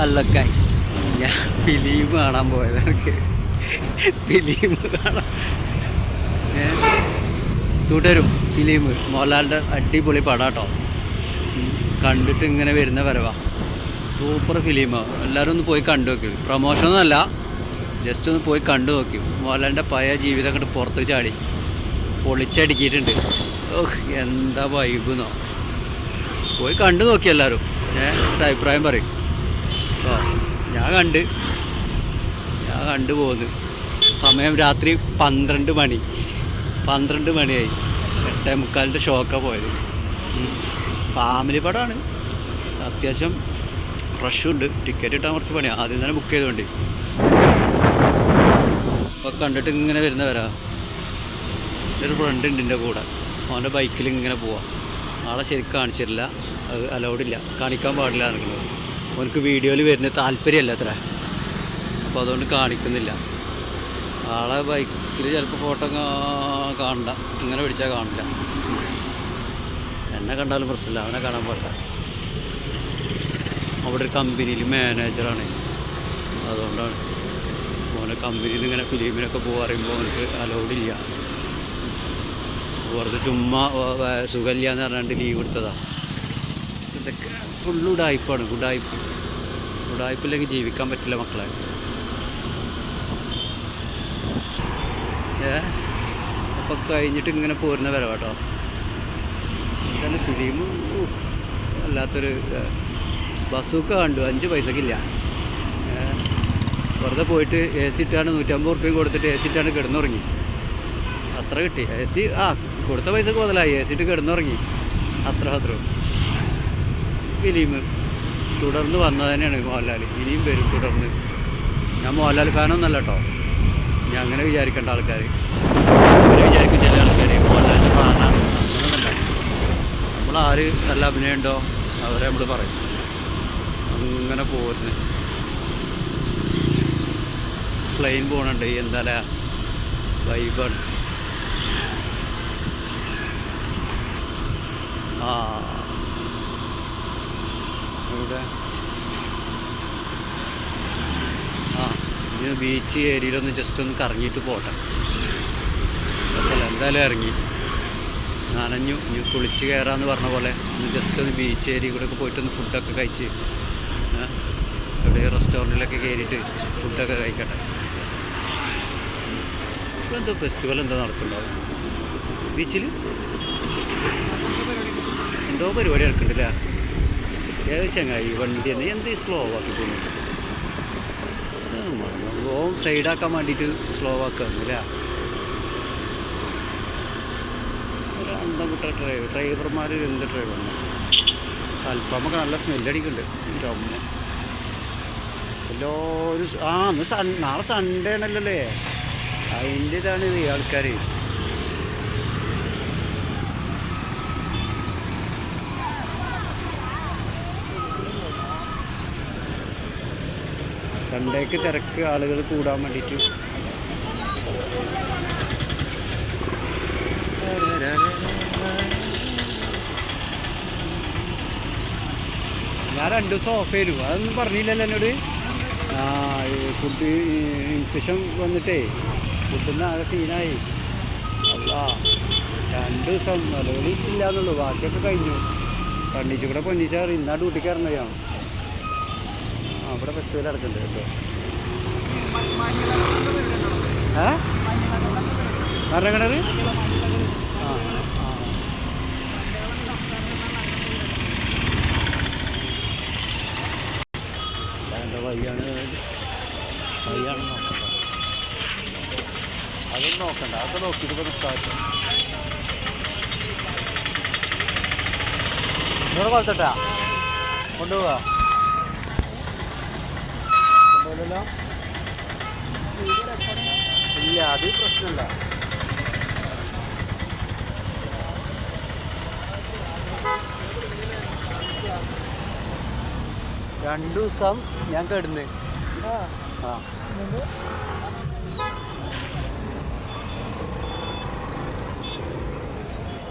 അല്ല ഗൈസ് ഞാൻ ഫിലിം കാണാൻ പോയതാണ് ഗൈസ് ഫിലിം കാണാൻ? തുടരും ഫിലിം. മോഹൻലാലിന്റെ അടിപൊളി പടം കേട്ടോ. കണ്ടിട്ട് ഇങ്ങനെ വരുന്ന വരവാ. സൂപ്പർ ഫിലിമാണ് എല്ലാവരും ഒന്ന് പോയി കണ്ടു നോക്കി. പ്രൊമോഷനൊന്നുമല്ല ജസ്റ്റ് ഒന്ന് പോയി കണ്ടു നോക്കി. മോഹൻലാലിന്റെ പഴയ ജീവിതം അങ്ങോട്ട് പുറത്ത് ചാടി. പൊളിച്ചടിക്കിയിട്ടുണ്ട്. ഓഹ് എന്താ വൈബെന്നോ പോയി കണ്ടു നോക്കി എല്ലാവരും. ഏ? അഭിപ്രായം പറയും. ഞാൻ കണ്ട്. ഞാൻ കണ്ടു സമയം രാത്രി പന്ത്രണ്ട് മണി. പന്ത്രണ്ട് മണിയായി. എട്ടേ മുക്കാലിന്റെ ഷോക്കാണ് പോയത്. ഫാമിലി പടമാണ്. അത്യാവശ്യം റഷുണ്ട് ടിക്കറ്റ് കിട്ടാൻ കുറച്ച് പണിയാണ് ആദ്യം തന്നെ ബുക്ക് ചെയ്തുകൊണ്ട് അപ്പോൾ കണ്ടിട്ട് ഇങ്ങനെ വരുന്നവരാ. ഒരു ഫ്രണ്ട് ഉണ്ട് എന്റെ കൂടെ. അവന്റെ ബൈക്കിൽ ഇങ്ങനെ പോവാം. ആളെ ശരിക്കും കാണിച്ചിട്ടില്ല. അത് അലൗഡില്ല കാണിക്കാൻ പാടില്ല നിൽക്കുന്നത് അവനക്ക് വീഡിയോയിൽ വരുന്ന താല്പര്യമല്ല അത്ര. അപ്പോൾ അതുകൊണ്ട് കാണിക്കുന്നില്ല. ആളെ ബൈക്കിൽ ചിലപ്പോൾ ഫോട്ടോ കാണണ്ട. ഇങ്ങനെ പിടിച്ചാൽ കാണില്ല. എന്നെ കണ്ടാലും പ്രശ്നമില്ല. അവനെ കാണാൻ പാടില്ല. അവിടെ ഒരു കമ്പനിയിൽ മാനേജറാണ് അതുകൊണ്ടാണ് അവനെ കമ്പനിയിൽ നിന്ന് ഇങ്ങനെ ഫിലിമിനൊക്കെ പോകുക പറയുമ്പോൾ അവനക്ക് അലൗഡ് ഇല്ല. വെറുതെ ചുമ്മാ സുഖമില്ല എന്ന് പറഞ്ഞിട്ട് ലീവ് എടുത്തതാണ് ഇതൊക്കെ ഫുള്ള് ഉടായ്പാണ് ഉടായ്പ് ഉടായ്പില്ലെങ്കിൽ ജീവിക്കാൻ പറ്റില്ല മക്കളെ. ഏ? അപ്പം കഴിഞ്ഞിട്ട് ഇങ്ങനെ പോരുന്ന വില കേട്ടോ ഫിലിം വല്ലാത്തൊരു ബസ്സൊക്കെ കണ്ടു. അഞ്ച് പൈസക്കില്ല വെറുതെ പോയിട്ട് എ സി ഇട്ടാണ് നൂറ്റമ്പത് റുപ്യം കൊടുത്തിട്ട് എ സി ഇട്ടാണ് കിടന്നുറങ്ങി. അത്ര കിട്ടി. എ സി ആ കൊടുത്ത പൈസക്ക് മുതലായി എ സി ഇട്ട് കിടന്നുറങ്ങി. അത്ര അത്ര ഫിലിം തുടർന്ന് വന്നത് തന്നെയാണ് മോഹൻലാൽ ഇനിയും വരും തുടർന്ന്. ഞാൻ മോഹൻലാൽ ഫാനൊന്നല്ല കേട്ടോ ഞാൻ അങ്ങനെ വിചാരിക്കേണ്ട ആൾക്കാർ അങ്ങനെ വിചാരിക്കും ചില ആൾക്കാർ മോഹൻലാലിന്റെ ഫാനാണ് അങ്ങനെയൊന്നല്ല നമ്മൾ ആര് നല്ല അഭിനയമുണ്ടോ? അവരെ നമ്മൾ പറയും. അങ്ങനെ പോരുന്നു. പ്ലെയിൻ പോകണുണ്ട് എന്താ വൈബാണ് ആ. ഇവിടെ ആ ഇനി ബീച്ച് ഏരിയയിലൊന്ന് ജസ്റ്റ് ഒന്ന് കറങ്ങിയിട്ട് പോട്ടെ. അസല എന്തായാലും ഇറങ്ങി. നനഞ്ഞു ഇനി കുളിച്ച് കയറാന്ന് പറഞ്ഞ പോലെ ഒന്ന് ജസ്റ്റ് ഒന്ന് ബീച്ച് ഏരിയ കൂടെ ഒക്കെ പോയിട്ടൊന്ന് ഫുഡൊക്കെ കഴിച്ച് ഇവിടെ റെസ്റ്റോറന്റിലൊക്കെ കയറിയിട്ട് ഫുഡൊക്കെ കഴിക്കട്ടെ. എന്തോ ഫെസ്റ്റിവൽ എന്തോ നടക്കുന്നുണ്ടാവും. ബീച്ചിൽ എന്തോ പരിപാടി നടക്കുന്നുണ്ടല്ലേ ഏത് ചങ്ങായി വണ്ടി തന്നെ എന്ത് സ്ലോ ആക്കി പോകുന്നു ഓം സൈഡാക്കാൻ വേണ്ടിയിട്ട് സ്ലോ ആക്കുകയാണല്ലേ ഒരു അന്തം വിട്ട ഡ്രൈവർ ഡ്രൈവർമാർ എന്ത് ഡ്രൈവറാണ്? അൽഫാമൊക്കെ നല്ല സ്മെല്ലടിക്കുന്നുണ്ട് അമ്മ എല്ലാവരും ആ ഇന്ന് സൺ നാളെ സൺഡേ ആണല്ലോ അല്ലേ അതിന്റെ ഇതാണ് ഇത് ആൾക്കാർ സൺഡേക്ക് തിരക്ക് ആളുകൾ കൂടാൻ വേണ്ടിയിട്ട്. ഞാൻ രണ്ട് ദിവസം ഓഫ് ചെയ്തു. അതൊന്നും പറഞ്ഞില്ലല്ലോ എന്നോട്. ആ ഫുഡ് ഇൻഫെക്ഷൻ വന്നിട്ടേ ഫുഡിന്ന് ആകെ സീനായി അല്ല രണ്ട് ദിവസം നിലവിളിച്ചില്ല എന്നുള്ളൂ ബാക്കിയൊക്കെ കഴിഞ്ഞു. കണ്ണിച്ചു കൂടെ പൊന്നിച്ചാൽ ഇന്നാ ഡ്യൂട്ടിക്ക് ഇറങ്ങുകയാണ്. ഇവിടെ ഫെസ്റ്റിവൽ നടക്കുന്നുണ്ട് കേട്ടോ ഏ മരണക്കിണറ് ആ വഴിയാണ് വഴിയാണ് നോക്കണ്ട അതൊന്നും നോക്കണ്ട അതൊക്കെ നോക്കിയിട്ട് നിൽക്കാം ഇവിടെ വളർത്തട്ടാ കൊണ്ടുപോവാ കൊണ്ടുപോകലല്ലോ ഇല്ല അത് പ്രശ്നമില്ല. രണ്ടു ദിവസം ഞാൻ കിടന്ന്. ആ.